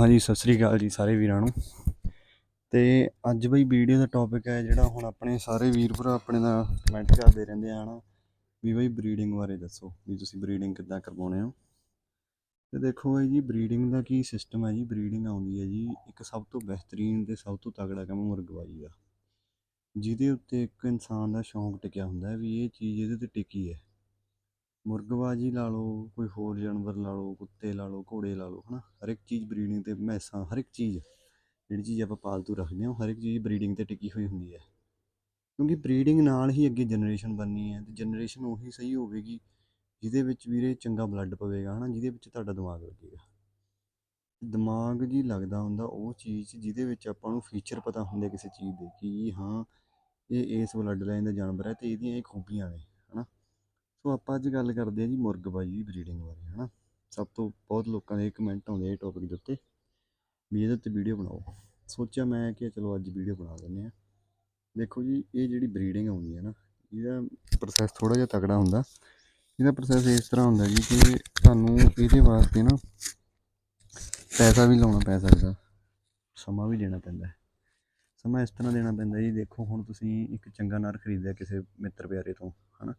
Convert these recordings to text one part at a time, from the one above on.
ਹਾਂਜੀ, ਸਤਿ ਸ੍ਰੀ ਅਕਾਲ ਜੀ ਸਾਰੇ ਵੀਰਾਂ ਨੂੰ। ਤੇ ਅੱਜ ਬਈ ਵੀਡੀਓ ਦਾ ਟੌਪਿਕ ਹੈ ਜਿਹੜਾ ਹੁਣ ਆਪਣੇ ਸਾਰੇ ਵੀਰ ਭਰਾ ਆਪਣੇ ਨਾਲ ਕਮੈਂਟ ਕਰਦੇ ਰਹਿੰਦੇ ਆ, ਹਨਾ? ਵੀ ਬਈ ਬਰੀਡਿੰਗ ਬਾਰੇ ਦੱਸੋ, ਵੀ ਤੁਸੀਂ ਬਰੀਡਿੰਗ ਕਿੱਦਾਂ ਕਰਵਾਉਣੇ ਹੋ? ਤੇ ਦੇਖੋ ਬਈ ਜੀ ਬਰੀਡਿੰਗ ਦਾ ਕੀ ਸਿਸਟਮ ਹੈ ਜੀ? ਬਰੀਡਿੰਗ ਆਉਂਦੀ ਹੈ ਜੀ ਇੱਕ ਸਭ ਤੋਂ ਬਿਹਤਰੀਨ ਤੇ ਸਭ ਤੋਂ ਤਗੜਾ ਕੰਮ ਮੁਰਗਬਾਜੀ ਦਾ। ਜਿਹਦੇ ਉੱਤੇ ਇੱਕ ਇਨਸਾਨ ਦਾ ਸ਼ੌਂਕ ਟਿਕਿਆ ਹੁੰਦਾ ਹੈ ਵੀ ਇਹ ਚੀਜ਼ ਇਹਦੇ ਤੇ ਟਿਕੀ ਹੈ। ਮੁਰਗਬਾਜੀ ਲਾ ਲਓ, ਕੋਈ ਹੋਰ ਜਾਨਵਰ ਲਾ ਲਓ, ਕੁੱਤੇ ਲਾ ਲਓ, ਘੋੜੇ ਲਾ ਲਓ, ਹਨਾ? ਹਰ ਇੱਕ ਚੀਜ਼ ਬਰੀਡਿੰਗ ਤੇ ਮੈਸਾਂ, ਹਰ ਇੱਕ ਚੀਜ਼, ਜਿਹੜੀ ਚੀਜ਼ ਆਪਾਂ ਪਾਲਤੂ ਰੱਖਦੇ ਹਾਂ ਹਰ ਇੱਕ ਚੀਜ਼ ਬਰੀਡਿੰਗ ਤੇ ਟਿਕੀ ਹੋਈ ਹੁੰਦੀ ਹੈ। ਕਿਉਂਕਿ ਬਰੀਡਿੰਗ ਨਾਲ ਹੀ ਅੱਗੇ ਜਨਰੇਸ਼ਨ ਬਣਨੀ ਹੈ ਤੇ ਜਨਰੇਸ਼ਨ ਉਹੀ ਸਹੀ ਹੋਵੇਗੀ ਜਿਹਦੇ ਵਿੱਚ ਵੀਰੇ ਚੰਗਾ ਬਲੱਡ ਪਵੇਗਾ, ਹਨਾ? ਜਿਹਦੇ ਵਿੱਚ ਤੁਹਾਡਾ ਦਿਮਾਗ ਲੱਗੇਗਾ। ਦਿਮਾਗ ਜੀ ਲੱਗਦਾ ਹੁੰਦਾ ਉਹ ਚੀਜ਼ ਜਿਹਦੇ ਵਿੱਚ ਆਪਾਂ ਨੂੰ ਫੀਚਰ ਪਤਾ ਹੁੰਦੇ ਕਿਸੇ ਚੀਜ਼ ਦੇ ਕਿ ਹਾਂ, ਇਹ ਇਸ ਬਲੱਡ ਲਾਈਨ ਦਾ ਜਾਨਵਰ ਹੈ ਤੇ ਇਹਦੀਆਂ ਇਹ ਖੂਬੀਆਂ ਨੇ। ਸੋ ਆਪਾਂ ਅੱਜ ਗੱਲ ਕਰਦੇ ਹਾਂ ਜੀ ਮੁਰਗਬਾਜੀ ਦੀ ਬਰੀਡਿੰਗ ਬਾਰੇ, ਹਨਾ? ਸਭ ਤੋਂ ਬਹੁਤ ਲੋਕਾਂ ਦੇ ਕਮੈਂਟ ਆਉਂਦੇ ਆ ਇਹ ਟੌਪਿਕ ਦੇ ਉੱਤੇ ਵੀ ਇਹਦੇ ਉੱਤੇ ਵੀਡੀਓ ਬਣਾਓ। ਸੋਚਿਆ ਮੈਂ ਕਿ ਚਲੋ ਅੱਜ ਵੀਡੀਓ ਬਣਾ ਦਿੰਦੇ ਆ ਦੇਖੋ ਜੀ, ਇਹ ਜਿਹੜੀ ਬਰੀਡਿੰਗ ਆਉਂਦੀ ਹੈ ਨਾ, ਇਹਦਾ ਪ੍ਰੋਸੈਸ ਥੋੜਾ ਜਿਹਾ ਤਕੜਾ ਹੁੰਦਾ। ਇਹਦਾ ਪ੍ਰੋਸੈਸ ਇਸ ਤਰ੍ਹਾਂ ਹੁੰਦਾ ਜੀ ਕਿ ਤੁਹਾਨੂੰ ਇਹਦੇ ਵਾਸਤੇ ਨਾ ਪੈਸਾ ਵੀ ਲਾਉਣਾ ਪੈ ਸਕਦਾ। ਸਮਾਂ ਵੀ ਦੇਣਾ ਪੈਂਦਾ। ਸਮਾਂ ਇਸ ਤਰ੍ਹਾਂ ਦੇਣਾ ਪੈਂਦਾ ਜੀ, ਦੇਖੋ ਹੁਣ ਤੁਸੀਂ ਇੱਕ ਚੰਗਾ ਨਰ ਖਰੀਦਿਆ ਕਿਸੇ ਮਿੱਤਰ ਪਿਆਰੇ ਤੋਂ, ਹਨਾ?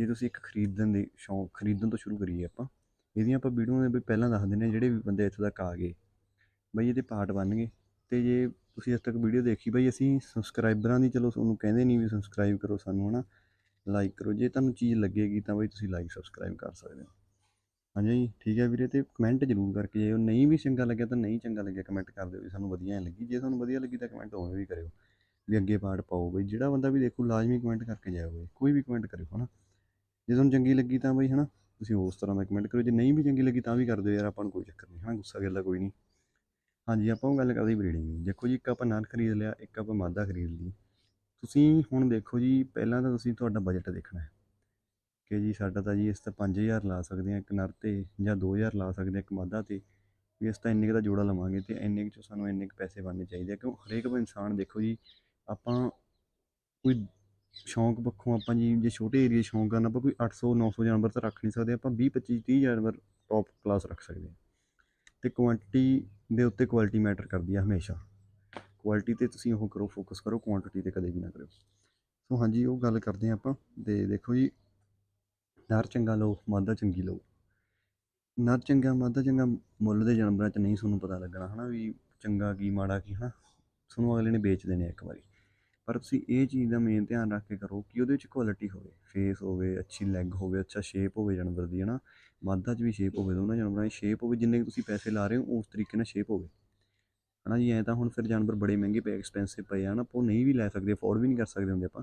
ਜੇ ਤੁਸੀਂ ਇੱਕ ਖਰੀਦਣ ਦੀ ਸ਼ੌਂਕ, ਖਰੀਦਣ ਤੋਂ ਸ਼ੁਰੂ ਕਰੀਏ ਆਪਾਂ, ਇਹਦੀਆਂ ਆਪਾਂ ਵੀਡੀਓ ਦੇ ਵੀ ਪਹਿਲਾਂ ਦੱਸ ਦਿੰਦੇ ਹਾਂ ਜਿਹੜੇ ਵੀ ਬੰਦੇ ਇੱਥੋਂ ਤੱਕ ਆ ਗਏ। ਬਈ ਇਹਦੇ ਪਾਰਟ ਬਣ ਗਏ। ਤੇ ਜੇ ਤੁਸੀਂ ਅੱਜ ਤੱਕ ਵੀਡੀਓ ਦੇਖੀ, ਬਈ ਅਸੀਂ ਸਬਸਕ੍ਰਾਈਬਰਾਂ ਦੀ, ਚਲੋ ਤੁਹਾਨੂੰ ਕਹਿੰਦੇ ਨਹੀਂ ਵੀ ਸਬਸਕ੍ਰਾਈਬ ਕਰੋ ਸਾਨੂੰ, ਹਨਾ? ਲਾਈਕ ਕਰੋ। ਜੇ ਤੁਹਾਨੂੰ ਚੀਜ਼ ਲੱਗੇਗੀ ਤਾਂ ਬਈ ਤੁਸੀਂ ਲਾਈਕ ਸਬਸਕ੍ਰਾਈਬ ਕਰ ਸਕਦੇ ਹੋ। ਹਾਂਜੀ, ਠੀਕ ਹੈ ਵੀਰੇ। ਤੇ ਕਮੈਂਟ ਜ਼ਰੂਰ ਕਰਕੇ ਜਾਇਓ ਨਹੀਂ ਵੀ ਚੰਗਾ ਲੱਗਿਆ ਤਾਂ ਨਹੀਂ ਚੰਗਾ ਲੱਗਿਆ ਕਮੈਂਟ ਕਰ ਦਿਓ ਵੀ ਸਾਨੂੰ ਵਧੀਆ ਨਹੀਂ ਲੱਗੀ। ਜੇ ਤੁਹਾਨੂੰ ਵਧੀਆ ਲੱਗੀ ਤਾਂ ਕਮੈਂਟ ਉਵੇਂ ਵੀ ਕਰਿਓ। ਵੀ ਅੱਗੇ ਪਾਰਟ ਪਾਓ। ਬਈ ਜਿਹੜਾ ਬੰਦਾ ਵੀ ਦੇਖੋ, ਲਾਜ਼ਮੀ ਕਮੈਂਟ ਕਰਕੇ ਜਾਇਓ ਬਈ। ਕੋਈ ਵੀ ਕਮੈਂਟ ਕਰਿਓ, ਹਨਾ? ਜੇ ਤੁਹਾਨੂੰ ਚੰਗੀ ਲੱਗੀ ਤਾਂ ਬਈ, ਹਨਾ, ਤੁਸੀਂ ਉਸ ਤਰ੍ਹਾਂ ਦਾ ਕਮੈਂਟ ਕਰੋ ਜੇ ਨਹੀਂ ਵੀ ਚੰਗੀ ਲੱਗੀ ਤਾਂ ਵੀ ਕਰ ਦਿਓ ਯਾਰ, ਆਪਾਂ ਨੂੰ ਕੋਈ ਚੱਕਰ ਨਹੀਂ ਹਾਂ ਗੁੱਸਾ ਗਿੱਲਾ ਕੋਈ ਨਹੀਂ। ਹਾਂਜੀ, ਆਪਾਂ ਉਹ ਗੱਲ ਕਰਦੇ ਬਰੀਡਿੰਗ ਦੀ। ਦੇਖੋ ਜੀ, ਇੱਕ ਆਪਾਂ ਨਰ ਖਰੀਦ ਲਿਆ, ਇੱਕ ਆਪਾਂ ਮਾਦਾ ਖਰੀਦ ਲਈ। ਤੁਸੀਂ ਹੁਣ ਦੇਖੋ ਜੀ, ਪਹਿਲਾਂ ਤਾਂ ਤੁਸੀਂ ਤੁਹਾਡਾ ਬਜਟ ਦੇਖਣਾ ਹੈ। ਕਿ ਜੀ ਸਾਡਾ ਤਾਂ ਜੀ ਇਸ ਤਾਂ 5000 ਲਾ ਸਕਦੇ ਆ ਇੱਕ ਨਰ ਤੇ, ਜਾਂ 2000 ਲਾ ਸਕਦੇ ਆ ਇੱਕ ਮਾਦਾ ਤੇ। ਵੀ ਇਸ ਤਾਂ ਇੰਨੇ ਕੁ ਦਾ ਜੋੜਾ ਲਵਾਂਗੇ ਤੇ ਇੰਨੇ ਕੁ 'ਚੋਂ ਸਾਨੂੰ ਇੰਨੇ ਕੁ ਪੈਸੇ ਬਣਨੇ ਚਾਹੀਦੇ ਆ। ਕਿਉਂ? ਹਰੇਕ ਇਨਸਾਨ ਦੇਖੋ ਜੀ, ਆਪਾਂ ਕੋਈ ਸ਼ੌਂਕ ਪੱਖੋਂ ਆਪਾਂ ਜੀ, ਜੇ ਛੋਟੇ ਏਰੀਏ ਸ਼ੌਂਕ ਕਰਨ, ਆਪਾਂ ਕੋਈ 800 900 ਜਾਨਵਰ ਤਾਂ ਰੱਖ ਨਹੀਂ ਸਕਦੇ, ਆਪਾਂ 20 25 30 ਜਾਨਵਰ ਟੌਪ ਕਲਾਸ ਰੱਖ ਸਕਦੇ ਹਾਂ। ਤੇ ਕੁਆਂਟੀਟੀ ਦੇ ਉੱਤੇ ਕੁਆਲਿਟੀ ਮੈਟਰ ਕਰਦੀ ਆ ਹਮੇਸ਼ਾ। ਕੁਆਲਿਟੀ ਤੇ ਤੁਸੀਂ ਉਹ ਕਰੋ ਫੋਕਸ ਕਰੋ ਕੁਆਂਟੀਟੀ ਤੇ ਕਦੇ ਵੀ ਨਾ ਕਰਿਓ। ਸੋ ਹਾਂਜੀ, ਉਹ ਗੱਲ ਕਰਦੇ ਹਾਂ ਆਪਾਂ, ਤੇ ਦੇਖੋ ਜੀ, ਨਰ ਚੰਗਾ ਲਓ, ਮਾਦਾ ਚੰਗੀ ਲਓ। ਨਰ ਚੰਗਾ, ਮਾਦਾ ਚੰਗਾ ਮੁੱਲ ਦੇ ਜਾਨਵਰਾਂ 'ਚ ਨਹੀਂ ਤੁਹਾਨੂੰ ਪਤਾ ਲੱਗਣਾ, ਹਨਾ ਵੀ ਚੰਗਾ ਕੀ, ਮਾੜਾ ਕੀ, ਹਨਾ? ਤੁਹਾਨੂੰ ਅਗਲੇ ਨੇ ਵੇਚ ਦੇਣੇ ਇੱਕ ਵਾਰੀ। ਪਰ ਤੁਸੀਂ ਇਹ ਚੀਜ਼ ਦਾ ਮੇਨ ਧਿਆਨ ਰੱਖ ਕੇ ਕਰੋ ਕਿ ਉਹਦੇ ਵਿੱਚ ਕੁਆਲਿਟੀ ਹੋਵੇ ਫੇਸ ਹੋਵੇ, ਅੱਛੀ ਲੈਗ ਹੋਵੇ, ਅੱਛਾ ਸ਼ੇਪ ਹੋਵੇ ਜਾਨਵਰ ਦੀ, ਹਨਾ? ਮਾਦਾ 'ਚ ਵੀ ਸ਼ੇਪ ਹੋਵੇ, ਦੋਨਾਂ ਜਾਨਵਰਾਂ ਦੀ ਸ਼ੇਪ ਹੋਵੇ, ਜਿੰਨੇ ਕੁ ਤੁਸੀਂ ਪੈਸੇ ਲਾ ਰਹੇ ਹੋ, ਉਸ ਤਰੀਕੇ ਨਾਲ ਸ਼ੇਪ ਹੋਵੇ। ਹਨਾ ਜੀ, ਐਂ ਤਾਂ ਹੁਣ ਫਿਰ ਜਾਨਵਰ ਬੜੇ ਮਹਿੰਗੇ ਪਏ ਐਕਸਪੈਂਸਿਵ ਪਏ ਆ ਨਾ ਆਪਾਂ ਉਹ ਨਹੀਂ ਵੀ ਲੈ ਸਕਦੇ ਅਫੋਰਡ ਵੀ ਨਹੀਂ ਕਰ ਸਕਦੇ ਹੁੰਦੇ ਆਪਾਂ।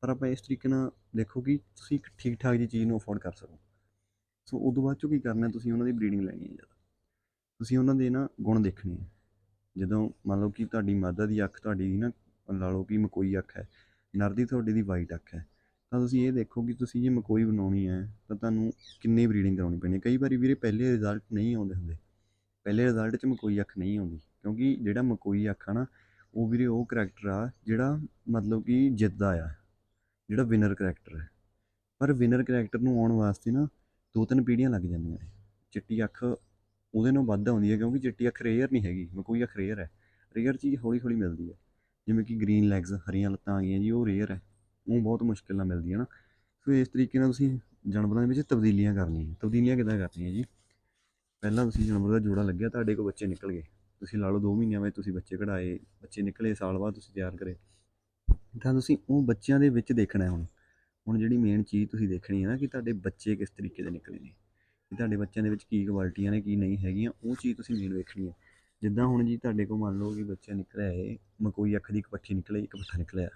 ਪਰ ਆਪਾਂ ਇਸ ਤਰੀਕੇ ਨਾਲ ਦੇਖੋ ਕਿ ਤੁਸੀਂ ਇੱਕ ਠੀਕ ਠਾਕ ਜੀ ਚੀਜ਼ ਨੂੰ ਅਫੋਰਡ ਕਰ ਸਕੋ। ਸੋ ਉਦੋਂ ਬਾਅਦ ਚੋਂ ਕੀ ਕਰਨਾ, ਤੁਸੀਂ ਉਹਨਾਂ ਦੀ ਬਰੀਡਿੰਗ ਲੈਣੀ ਹੈ ਜ਼ਿਆਦਾ। ਤੁਸੀਂ ਉਹਨਾਂ ਦੇ ਨਾ ਗੁਣ ਦੇਖਣੇ ਆ ਜਦੋਂ ਮੰਨ ਲਓ ਕਿ ਤੁਹਾਡੀ ਮਾਦਾ ਦੀ ਅੱਖ ਤੁਹਾਡੀ ਨਾ ਲਾ ਲਓ ਕਿ ਮਕੋਈ ਅੱਖ ਹੈ ਨਰ ਦੀ ਤੁਹਾਡੀ ਦੀ ਵਾਈਟ ਅੱਖ ਹੈ। ਤਾਂ ਤੁਸੀਂ ਇਹ ਦੇਖੋ ਕਿ ਤੁਸੀਂ ਜੇ ਮਕੋਈ ਬਣਾਉਣੀ ਹੈ, ਤਾਂ ਤੁਹਾਨੂੰ ਕਿੰਨੀ ਬਰੀਡਿੰਗ ਕਰਾਉਣੀ ਪੈਣੀ ਕਈ ਵਾਰੀ ਵੀਰੇ ਪਹਿਲੇ ਰਿਜ਼ਲਟ ਨਹੀਂ ਆਉਂਦੇ ਹੁੰਦੇ। ਪਹਿਲੇ ਰਿਜ਼ਲਟ 'ਚ ਮਕੋਈ ਅੱਖ ਨਹੀਂ ਆਉਂਦੀ, ਕਿਉਂਕਿ ਜਿਹੜਾ ਮਕੋਈ ਅੱਖ ਆ ਨਾ, ਉਹ ਵੀਰੇ ਉਹ ਕਰੈਕਟਰ ਆ ਜਿਹੜਾ ਮਤਲਬ ਕਿ ਜਿੱਤਦਾ ਆ, ਜਿਹੜਾ ਵਿਨਰ ਕਰੈਕਟਰ ਹੈ। ਪਰ ਵਿਨਰ ਕਰੈਕਟਰ ਨੂੰ ਆਉਣ ਵਾਸਤੇ ਨਾ ਦੋ ਤਿੰਨ ਪੀੜ੍ਹੀਆਂ ਲੱਗ ਜਾਂਦੀਆਂ ਨੇ। ਚਿੱਟੀ ਅੱਖ ਉਹਦੇ ਨਾਲੋਂ ਵੱਧ ਆਉਂਦੀ ਹੈ, ਕਿਉਂਕਿ ਚਿੱਟੀ ਅੱਖ ਰੇਅਰ ਨਹੀਂ ਹੈਗੀ, ਮਕੋਈ ਅੱਖ ਰੇਅਰ ਹੈ। ਰੇਅਰ ਚੀਜ਼ ਹੌਲੀ ਹੌਲੀ ਮਿਲਦੀ ਹੈ। ਜਿਵੇਂ ਕਿ ਗ੍ਰੀਨ ਲੈਗਸ ਹਰੀਆਂ ਲੱਤਾਂ ਆ ਗਈਆਂ ਜੀ, ਉਹ ਰੇਅਰ ਹੈ। ਉਹ ਬਹੁਤ ਮੁਸ਼ਕਿਲ ਨਾਲ ਮਿਲਦੀ ਹੈ ਨਾ। ਸੋ ਇਸ ਤਰੀਕੇ ਨਾਲ ਤੁਸੀਂ ਜਾਨਵਰਾਂ ਦੇ ਵਿੱਚ ਤਬਦੀਲੀਆਂ ਕਰਨੀਆਂ। ਤਬਦੀਲੀਆਂ ਕਿੱਦਾਂ ਕਰਨੀਆਂ ਜੀ? ਪਹਿਲਾਂ ਤੁਸੀਂ ਜਾਨਵਰ ਦਾ ਜੋੜਾ ਲੱਗਿਆ, ਤੁਹਾਡੇ ਕੋਲ ਬੱਚੇ ਨਿਕਲ ਗਏ। ਤੁਸੀਂ ਲਾ ਲਓ 2 ਮਹੀਨਿਆਂ ਵਿੱਚ ਤੁਸੀਂ ਬੱਚੇ ਕਢਾਏ, ਬੱਚੇ ਨਿਕਲੇ ਸਾਲ ਬਾਅਦ ਤੁਸੀਂ ਤਿਆਰ ਕਰੇ। ਤਾਂ ਤੁਸੀਂ ਉਹ ਬੱਚਿਆਂ ਦੇ ਵਿੱਚ ਦੇਖਣਾ ਹੁਣ। ਹੁਣ ਜਿਹੜੀ ਮੇਨ ਚੀਜ਼ ਤੁਸੀਂ ਦੇਖਣੀ ਹੈ ਨਾ ਕਿ ਤੁਹਾਡੇ ਬੱਚੇ ਕਿਸ ਤਰੀਕੇ ਦੇ ਨਿਕਲੇ ਨੇ। ਕਿ ਤੁਹਾਡੇ ਬੱਚਿਆਂ ਦੇ ਵਿੱਚ ਕੀ ਕੁਆਲਿਟੀਆਂ ਨੇ, ਕੀ ਨਹੀਂ ਹੈਗੀਆਂ, ਉਹ ਚੀਜ਼ ਤੁਸੀਂ ਮੇਨ ਵੇਖਣੀ ਹੈ। ਜਿੱਦਾਂ ਹੁਣ ਜੀ ਤੁਹਾਡੇ ਕੋਲ ਮੰਨ ਲਓ ਕਿ ਬੱਚਾ ਨਿਕਲਿਆ ਏ ਮਕੋਈ ਅੱਖ ਦੀ ਇੱਕ ਪੱਠੀ ਨਿਕਲੇ, ਇੱਕ ਪੱਠਾ ਨਿਕਲਿਆ।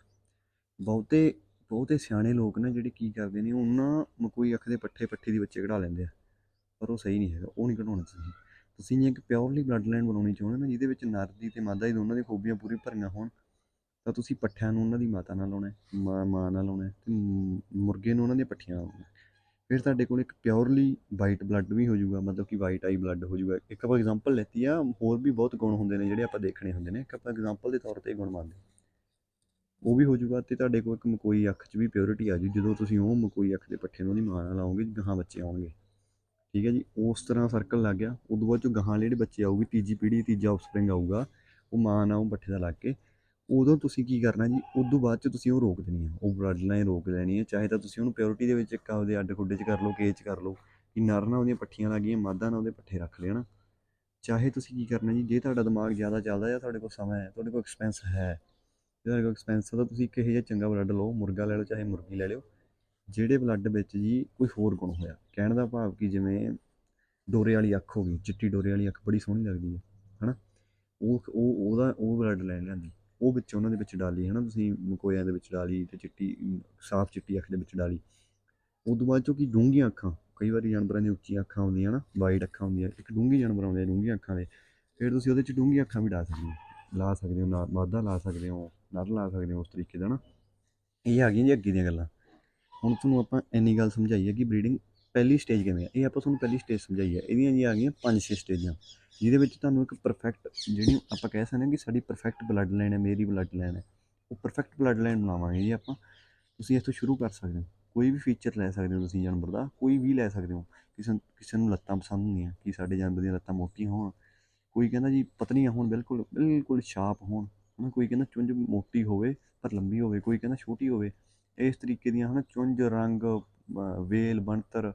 ਬਹੁਤੇ ਬਹੁਤੇ ਸਿਆਣੇ ਲੋਕ ਨੇ ਜਿਹੜੇ ਕੀ ਕਰਦੇ ਨੇ, ਉਹਨਾਂ ਮਕੋਈ ਅੱਖ ਦੇ ਪੱਠੇ ਪੱਠੇ ਦੀ ਬੱਚੇ ਕਢਾ ਲੈਂਦੇ ਆ। ਪਰ ਉਹ ਸਹੀ ਨਹੀਂ ਹੈਗਾ, ਉਹ ਨਹੀਂ ਕਢਾਉਣਾ ਚਾਹੀਦਾ। ਤੁਸੀਂ ਜੇ ਇੱਕ ਪਿਓਰਲੀ ਬਲੱਡ ਲਾਈਨ ਬਣਾਉਣੀ ਚਾਹੁੰਦੇ ਨਾ, ਜਿਹਦੇ ਵਿੱਚ ਨਰ ਦੀ ਤੇ ਮਾਦਾ ਦੀ ਦੋਨਾਂ ਦੀਆਂ ਖੂਬੀਆਂ ਪੂਰੀ ਭਰੀਆਂ ਹੋਣ, ਤਾਂ ਤੁਸੀਂ ਪੱਠਿਆਂ ਨੂੰ ਉਹਨਾਂ ਦੀ ਮਾਤਾ ਨਾਲ ਲਾਉਣਾ ਮਾਂ ਮਾਂ ਨਾਲ ਲਾਉਣਾ ਤੇ ਮੁਰਗੇ ਨੂੰ ਉਹਨਾਂ ਦੀਆਂ ਪੱਠੀਆਂ ਨਾਲ ਲਾਉਣਾ ਫਿਰ ਤੁਹਾਡੇ ਕੋਲ ਇੱਕ ਪਿਓਰਲੀ ਵਾਈਟ ਬਲੱਡ ਵੀ ਹੋ ਜਾਊਗਾ ਮਤਲਬ ਕਿ ਵਾਈਟ ਆਈ ਬਲੱਡ ਹੋ ਜਾਊਗਾ ਇੱਕ ਆਪਾਂ ਐਗਜ਼ਾਮਪਲ ਲੈਤੀ ਆ, ਹੋਰ ਵੀ ਬਹੁਤ ਗੁਣ ਹੁੰਦੇ ਨੇ ਜਿਹੜੇ ਆਪਾਂ ਦੇਖਣੇ ਹੁੰਦੇ ਨੇ। ਇੱਕ ਆਪਾਂ ਐਗਜ਼ਾਮਪਲ ਦੇ ਤੌਰ ਤੇ ਗੁਣ ਮੰਨਦੇ ਉਹ ਵੀ ਹੋ ਜਾਊਗਾ ਤੇ ਤੁਹਾਡੇ ਕੋਲ ਇੱਕ ਮਕੋਈ ਅੱਖ 'ਚ ਵੀ ਪਿਓਰਿਟੀ ਆ ਜੂ। ਜਦੋਂ ਤੁਸੀਂ ਉਹ ਮਕੋਈ ਅੱਖ ਦੇ ਪੱਠੇ ਨੂੰ ਉਹਦੀ ਮਾਂ ਨਾਲ ਲਾਓਗੇ, ਗਾਹਾਂ ਬੱਚੇ ਆਉਣਗੇ। ਠੀਕ ਹੈ ਜੀ? ਉਸ ਤਰ੍ਹਾਂ ਸਰਕਲ ਲੱਗ ਗਿਆ। ਉਦੋਂ ਬਾਅਦ ਚੋਂ ਗਾਹਾਂ ਜਿਹੜੇ ਬੱਚੇ ਆਊਗੀ, ਤੀਜੀ ਪੀੜ੍ਹੀ, ਤੀਜਾ ਆਫਸਪ੍ਰਿੰਗ ਆਊਗਾ, ਉਹ ਮਾਂ ਨਾਲ ਉਹ ਪੱਠੇ ਦਾ ਲੱਗ ਕੇ। ਉਦੋਂ ਤੁਸੀਂ ਕੀ ਕਰਨਾ ਜੀ? ਉਦੋਂ ਬਾਅਦ ਚ ਤੁਸੀਂ ਉਹ ਰੋਕ ਦੇਣੀ ਆ। ਉਹ ਬਲੱਡ ਲਾਈਨ ਰੋਕ ਲੈਣੀ ਹੈ ਚਾਹੇ ਤਾਂ ਤੁਸੀਂ ਉਹਨੂੰ ਪਿਓਰਿਟੀ ਦੇ ਵਿੱਚ ਇੱਕ ਆਪਦੇ ਅੱਡ ਖੁੱਡੇ 'ਚ ਕਰ ਲਓ, ਕੇਜ 'ਚ ਕਰ ਲਓ। ਕਿ ਨਰ ਨਾਲ ਉਹਦੀਆਂ ਪੱਠੀਆਂ ਲੱਗ ਗਈਆਂ ਮਾਦਾ ਨਾਲ ਉਹਦੇ ਪੱਠੇ ਰੱਖ ਲਏ, ਹਨਾ। ਚਾਹੇ ਤੁਸੀਂ ਕੀ ਕਰਨਾ ਜੀ? ਜੇ ਤੁਹਾਡਾ ਦਿਮਾਗ ਜ਼ਿਆਦਾ ਚੱਲਦਾ ਜਾਂ ਤੁਹਾਡੇ ਕੋਲ ਸਮਾਂ ਹੈ, ਤੁਹਾਡੇ ਕੋਲ ਐਕਸਪੈਂਸ ਹੈ, ਜੇ ਤੁਹਾਡੇ ਕੋਲ ਐਕਸਪੈਂਸ ਹੈ ਤਾਂ ਤੁਸੀਂ ਇੱਕ ਜਿਹਾ ਚੰਗਾ ਬਲੱਡ ਲਓ, ਮੁਰਗਾ ਲੈ ਲਓ, ਚਾਹੇ ਮੁਰਗੀ ਲੈ ਲਿਓ। ਜਿਹੜੇ ਬਲੱਡ ਵਿੱਚ ਜੀ ਕੋਈ ਹੋਰ ਗੁਣ ਹੋਇਆ। ਕਹਿਣ ਦਾ ਭਾਵ ਕਿ ਜਿਵੇਂ ਡੋਰੇ ਵਾਲੀ ਅੱਖ ਹੋ ਗਈ, ਚਿੱਟੀ ਡੋਰੇ ਵਾਲੀ ਅੱਖ ਬੜੀ ਸੋਹਣੀ ਲੱਗਦੀ ਹੈ, ਹਨਾ। ਉਹ ਉਹ, ਉਹਦਾ, ਉਹ ਬਲੱਡ ਲੈ ਲਿਆਂਦੀ। ਉਹ ਵਿੱਚ ਉਹਨਾਂ ਦੇ ਵਿੱਚ ਡਾਲੀ, ਹਨਾ? ਤੁਸੀਂ ਮਕੋਇਆਂ ਦੇ ਵਿੱਚ ਡਾਲੀ ਤੇ ਚਿੱਟੀ ਸਾਫ਼ ਚਿੱਟੀ ਅੱਖ ਦੇ ਵਿੱਚ ਡਾਲੀ। ਉਦੋਂ ਬਾਅਦ ਚੋਂ ਕਿ? ਡੂੰਘੀਆਂ ਅੱਖਾਂ। ਕਈ ਵਾਰੀ ਜਾਨਵਰਾਂ ਦੀਆਂ ਉੱਚੀਆਂ ਅੱਖਾਂ ਹੁੰਦੀਆਂ ਨਾ ਵਾਈਡ ਅੱਖਾਂ ਹੁੰਦੀਆਂ। ਇੱਕ ਡੂੰਘੀ ਜਾਨਵਰ ਆਉਂਦੇ ਆ, ਡੂੰਘੀਆਂ ਅੱਖਾਂ ਦੇ ਫਿਰ ਤੁਸੀਂ ਉਹਦੇ 'ਚ ਡੂੰਘੀਆਂ ਅੱਖਾਂ ਵੀ ਡਾ ਸਕਦੇ ਹੋ। ਲਾ ਸਕਦੇ ਹੋ, ਨਾ- ਮਾਦਾ ਲਾ ਸਕਦੇ ਹੋ, ਨਰ ਲਾ ਸਕਦੇ ਹੋ ਉਸ ਤਰੀਕੇ ਦਾ ਨਾ ਇਹ ਆ ਗਈਆਂ ਜੀ ਅੱਗੇ ਦੀਆਂ ਗੱਲਾਂ। ਹੁਣ ਤੁਹਾਨੂੰ ਆਪਾਂ ਇੰਨੀ ਗੱਲ ਸਮਝਾਈ ਹੈ ਕਿ ਬਰੀਡਿੰਗ ਪਹਿਲੀ ਸਟੇਜ ਕਿਵੇਂ ਆ? ਇਹ ਆਪਾਂ ਤੁਹਾਨੂੰ ਪਹਿਲੀ ਸਟੇਜ ਸਮਝਾਈ ਹੈ ਇਹਦੀਆਂ ਜੀ ਆ ਗਈਆਂ ਪੰਜ ਛੇ ਸਟੇਜਾਂ ਜਿਹਦੇ ਵਿੱਚ ਤੁਹਾਨੂੰ ਇੱਕ ਪਰਫੈਕਟ ਜਿਹੜੀ ਆਪਾਂ ਕਹਿ ਸਕਦੇ ਹਾਂ ਕਿ ਸਾਡੀ ਪਰਫੈਕਟ ਬਲੱਡ ਲਾਈਨ ਹੈ, ਮੇਰੀ ਬਲੱਡ ਲਾਈਨ ਹੈ। ਉਹ ਪਰਫੈਕਟ ਬਲੱਡ ਲਾਈਨ ਬਣਾਵਾਂਗੇ ਜੀ ਆਪਾਂ। ਤੁਸੀਂ ਇੱਥੋਂ ਸ਼ੁਰੂ ਕਰ ਸਕਦੇ ਹੋ। ਕੋਈ ਵੀ ਫੀਚਰ ਲੈ ਸਕਦੇ ਹੋ ਤੁਸੀਂ ਜਾਨਵਰ ਦਾ। ਕੋਈ ਵੀ ਲੈ ਸਕਦੇ ਹੋ। ਕਿਸੇ ਕਿਸੇ ਨੂੰ ਲੱਤਾਂ ਪਸੰਦ ਹੁੰਦੀਆਂ ਕਿ ਸਾਡੇ ਜਾਨਵਰ ਦੀਆਂ ਲੱਤਾਂ ਮੋਟੀਆਂ ਹੋਣ। ਕੋਈ ਕਹਿੰਦਾ ਜੀ ਪਤਲੀਆਂ ਹੋਣ, ਬਿਲਕੁਲ ਬਿਲਕੁਲ ਸ਼ਾਰਪ ਹੋਣ। ਹਨਾ, ਕੋਈ ਕਹਿੰਦਾ ਚੁੰਝ ਮੋਟੀ ਹੋਵੇ ਪਰ ਲੰਬੀ ਹੋਵੇ। ਕੋਈ ਕਹਿੰਦਾ ਛੋਟੀ ਹੋਵੇ। ਇਸ ਤਰੀਕੇ ਦੀਆਂ ਹਨਾ ਚੁੰਝ, ਰੰਗ ਵੇਲ, ਬਣਤਰ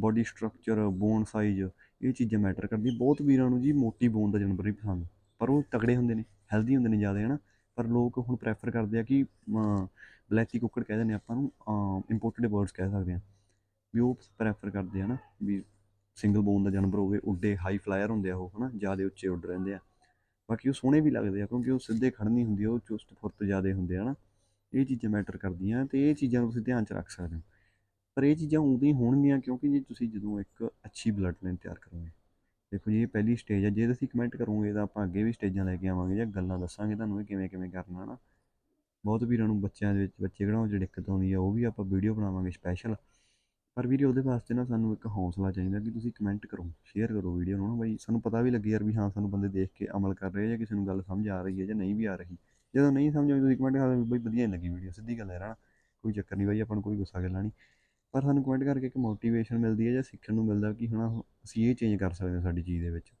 ਬੋਡੀ ਸਟਰਕਚਰ ਬੋਨ ਸਾਈਜ਼ ਇਹ ਚੀਜ਼ਾਂ ਮੈਟਰ ਕਰਦੀ ਬਹੁਤ ਵੀਰਾਂ ਨੂੰ ਜੀ ਮੋਟੀ ਬੋਨ ਦਾ ਜਾਨਵਰ ਹੀ ਪਸੰਦ। ਪਰ ਉਹ ਤਗੜੇ ਹੁੰਦੇ ਨੇ ਹੈਲਦੀ ਹੁੰਦੇ ਨੇ ਜ਼ਿਆਦਾ, ਹਨਾ? ਪਰ ਲੋਕ ਹੁਣ ਪ੍ਰੈਫਰ ਕਰਦੇ ਆ ਕਿ ਬਲੈਕੀ ਕੁੱਕੜ ਕਹਿ ਦਿੰਦੇ ਆਪਾਂ ਨੂੰ ਇੰਪੋਰਟਡ ਬਰਡਸ ਕਹਿ ਸਕਦੇ ਆ। ਵੀ ਉਹ ਪ੍ਰੈਫਰ ਕਰਦੇ ਆ ਨਾ ਵੀ ਸਿੰਗਲ ਬੋਨ ਦਾ ਜਾਨਵਰ ਹੋਵੇ, ਉੱਡੇ ਹਾਈ ਫਲਾਇਰ ਹੁੰਦੇ ਆ ਉਹ, ਹਨਾ? ਜ਼ਿਆਦਾ ਉੱਚੇ ਉੱਡ ਰਹਿੰਦੇ ਆ। ਬਾਕੀ ਉਹ ਸੋਹਣੇ ਵੀ ਲੱਗਦੇ ਆ, ਕਿਉਂਕਿ ਉਹ ਸਿੱਧੇ ਖੜਨੀ ਹੁੰਦੀ, ਉਹ ਚੁਸਤ ਫੁਰਤ ਜ਼ਿਆਦਾ ਹੁੰਦੇ ਆ ਨਾ ਇਹ ਚੀਜ਼ਾਂ ਮੈਟਰ ਕਰਦੀਆਂ ਤੇ ਇਹ ਚੀਜ਼ਾਂ ਨੂੰ ਤੁਸੀਂ ਧਿਆਨ 'ਚ ਰੱਖ ਸਕਦੇ ਹੋ। ਪਰ ਇਹ ਚੀਜ਼ਾਂ ਉਦੋਂ ਹੀ ਹੋਣਗੀਆਂ ਕਿਉਂਕਿ ਜੇ ਤੁਸੀਂ ਜਦੋਂ ਇੱਕ ਅੱਛੀ ਬਲੱਡ ਲਾਈਨ ਤਿਆਰ ਕਰੋਗੇ। ਦੇਖੋ ਜੀ, ਇਹ ਪਹਿਲੀ ਸਟੇਜ ਹੈ ਜੇ ਤੁਸੀਂ ਕਮੈਂਟ ਕਰੋਗੇ ਤਾਂ ਆਪਾਂ ਅੱਗੇ ਵੀ ਸਟੇਜਾਂ ਲੈ ਕੇ ਆਵਾਂਗੇ ਜਾਂ ਗੱਲਾਂ ਦੱਸਾਂਗੇ ਤੁਹਾਨੂੰ ਇਹ ਕਿਵੇਂ ਕਿਵੇਂ ਕਰਨਾ ਨਾ ਬਹੁਤ ਵੀਰਾਂ ਨੂੰ ਬੱਚਿਆਂ ਦੇ ਵਿੱਚ, ਬੱਚੇ ਕਢਾਉਣ 'ਚ ਦਿੱਕਤ ਆਉਂਦੀ ਆ, ਉਹ ਵੀ ਆਪਾਂ ਵੀਡੀਓ ਬਣਾਵਾਂਗੇ ਸਪੈਸ਼ਲ ਪਰ ਵੀਰੇ ਉਹਦੇ ਵਾਸਤੇ ਨਾ ਸਾਨੂੰ ਇੱਕ ਹੌਸਲਾ ਚਾਹੀਦਾ ਕਿ ਤੁਸੀਂ ਕਮੈਂਟ ਕਰੋ ਸ਼ੇਅਰ ਕਰੋ ਵੀਡੀਓ ਨੂੰ ਨਾ ਬਾਈ। ਸਾਨੂੰ ਪਤਾ ਵੀ ਲੱਗੇ ਯਾਰ ਵੀ ਹਾਂ, ਸਾਨੂੰ ਬੰਦੇ ਦੇਖ ਕੇ ਅਮਲ ਕਰ ਰਹੇ ਜਾਂ ਕਿਸੇ ਨੂੰ ਗੱਲ ਸਮਝ ਆ ਰਹੀ ਹੈ ਜਾਂ ਨਹੀਂ ਵੀ ਆ ਰਹੀ। ਜਦੋਂ ਨਹੀਂ ਸਮਝ ਆਉਂਦੀ, ਤੁਸੀਂ ਕਮੈਂਟ ਕਰ ਬਈ ਵਧੀਆ ਨਹੀਂ ਲੱਗੀ ਵੀਡੀਓ ਸਿੱਧੀ ਗੱਲ ਹੈ ਨਾ ਕੋਈ ਚੱਕਰ ਨਹੀਂ ਬਾਈ, ਆਪਾਂ ਨੂੰ ਕੋਈ ਗੁੱਸਾ ਗੱਲਾਂ ਨਹੀਂ। ਪਰ ਸਾਨੂੰ ਕਮੈਂਟ ਕਰਕੇ ਇੱਕ ਮੋਟੀਵੇਸ਼ਨ ਮਿਲਦੀ ਹੈ ਜਾਂ ਸਿੱਖਣ ਨੂੰ ਮਿਲਦਾ ਕਿ ਹਾਂ ਅਸੀਂ ਇਹ ਚੇਂਜ ਕਰ ਸਕਦੇ ਹਾਂ ਸਾਡੀ ਚੀਜ਼ ਦੇ ਵਿੱਚ।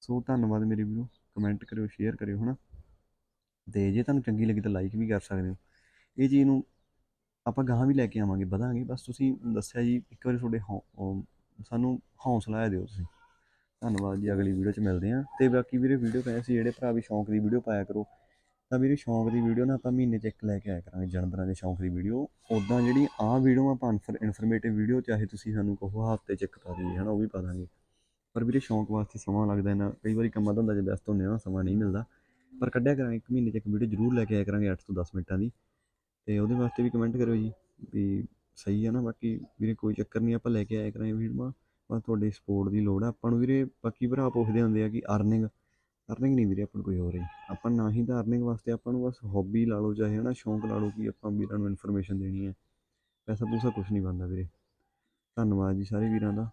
ਸੋ ਧੰਨਵਾਦ ਮੇਰੇ ਵੀਰੋ ਕਮੈਂਟ ਕਰਿਓ ਸ਼ੇਅਰ ਕਰਿਓ, ਹਨਾ? ਤੇ ਜੇ ਤੁਹਾਨੂੰ ਚੰਗੀ ਲੱਗੀ ਤਾਂ ਲਾਈਕ ਵੀ ਕਰ ਸਕਦੇ ਹੋ। ਇਹ ਚੀਜ਼ ਨੂੰ ਆਪਾਂ ਗਾਹਾਂ ਵੀ ਲੈ ਕੇ ਆਵਾਂਗੇ, ਵਧਾਂਗੇ। ਬਸ ਤੁਸੀਂ ਦੱਸਿਆ ਜੀ, ਇੱਕ ਵਾਰੀ ਤੁਹਾਡੇ ਹੌ- ਸਾਨੂੰ ਹੌਸਲਾ ਦਿਓ ਤੁਸੀਂ। ਧੰਨਵਾਦ ਜੀ, ਅਗਲੀ ਵੀਡੀਓ 'ਚ ਮਿਲਦੇ ਹਾਂ। ਤੇ ਬਾਕੀ ਵੀਰੇ ਵੀਡੀਓ ਪਾਇਆ ਸੀ ਜਿਹੜੇ ਭਰਾ ਵੀ ਸ਼ੌਂਕ ਦੀ ਵੀਡੀਓ ਪਾਇਆ ਕਰੋ। ਤਾਂ ਵੀਰੇ ਸ਼ੌਂਕ ਦੀ ਵੀਡੀਓ ਨਾ ਆਪਾਂ ਮਹੀਨੇ 'ਚ ਇੱਕ ਲੈ ਕੇ ਆਇਆ ਕਰਾਂਗੇ ਜਾਨਵਰਾਂ ਦੇ ਸ਼ੌਂਕ ਦੀ ਵੀਡੀਓ। ਉਦਾਂ ਜਿਹੜੀ ਆਹ ਵੀਡੀਓ ਆਪਾਂ ਇਨਫੋਰਮੇਟਿਵ ਵੀਡੀਓ ਚਾਹੇ ਤੁਸੀਂ ਸਾਨੂੰ ਕਹੋ, ਹਫ਼ਤੇ 'ਚ ਇੱਕ ਪਾ ਦਈਏ, ਹਨਾ, ਉਹ ਵੀ ਪਾ ਦਾਂਗੇ। ਪਰ ਵੀਰੇ ਸ਼ੌਂਕ ਵਾਸਤੇ ਸਮਾਂ ਲੱਗਦਾ ਨਾ ਕਈ ਵਾਰੀ ਕੰਮਾਂ ਧੰਦਾ 'ਚ ਵਿਅਸਤ ਹੁੰਦੇ ਆ ਨਾ, ਸਮਾਂ ਨਹੀਂ ਮਿਲਦਾ। ਪਰ ਕੱਢਿਆ ਕਰਾਂਗੇ, ਇੱਕ ਮਹੀਨੇ 'ਚ ਇੱਕ ਵੀਡੀਓ ਜ਼ਰੂਰ ਲੈ ਕੇ ਆਇਆ ਕਰਾਂਗੇ 8 ਤੋਂ 10 ਮਿੰਟਾਂ ਦੀ। ਤੇ ਉਹਦੇ ਵਾਸਤੇ ਵੀ ਕਮੈਂਟ ਕਰਿਓ ਜੀ, ਵੀ ਸਹੀ ਹੈ ਨਾ, ਬਾਕੀ ਵੀਰੇ ਕੋਈ ਚੱਕਰ ਨਹੀਂ, ਆਪਾਂ ਲੈ ਕੇ ਆਇਆ ਕਰਾਂਗੇ ਵੀਡੀਓ। ਬਸ ਤੁਹਾਡੀ ਸਪੋਰਟ ਦੀ ਲੋੜ ਆ। ਆਪਾਂ ਨੂੰ ਵੀਰੇ ਬਾਕੀ ਭਰਾ ਪੁੱਛਦੇ ਹੁੰਦੇ ਆ ਕਿ ਅਰਨਿੰਗ ਅਰਨਿੰਗ ਨਹੀਂ ਵੀਰੇ, ਆਪਾਂ ਨੂੰ ਕੋਈ ਹੋ। ਰਹੀ ਆਪਾਂ ਨਾ ਹੀ ਤਾਂ ਅਰਨਿੰਗ ਵਾਸਤੇ, ਆਪਾਂ ਨੂੰ ਬਸ ਹੌਬੀ ਲਾ ਲਓ, ਚਾਹੇ ਹਨਾ ਸ਼ੌਂਕ ਲਾ ਲਓ ਕਿ ਆਪਾਂ ਵੀਰਾਂ ਨੂੰ ਇਨਫੋਰਮੇਸ਼ਨ ਦੇਣੀ ਹੈ। ਪੈਸਾ ਪੂਸਾ ਕੁਝ ਨਹੀਂ ਬਣਦਾ ਵੀਰੇ। ਧੰਨਵਾਦ ਜੀ ਸਾਰੇ ਵੀਰਾਂ ਦਾ।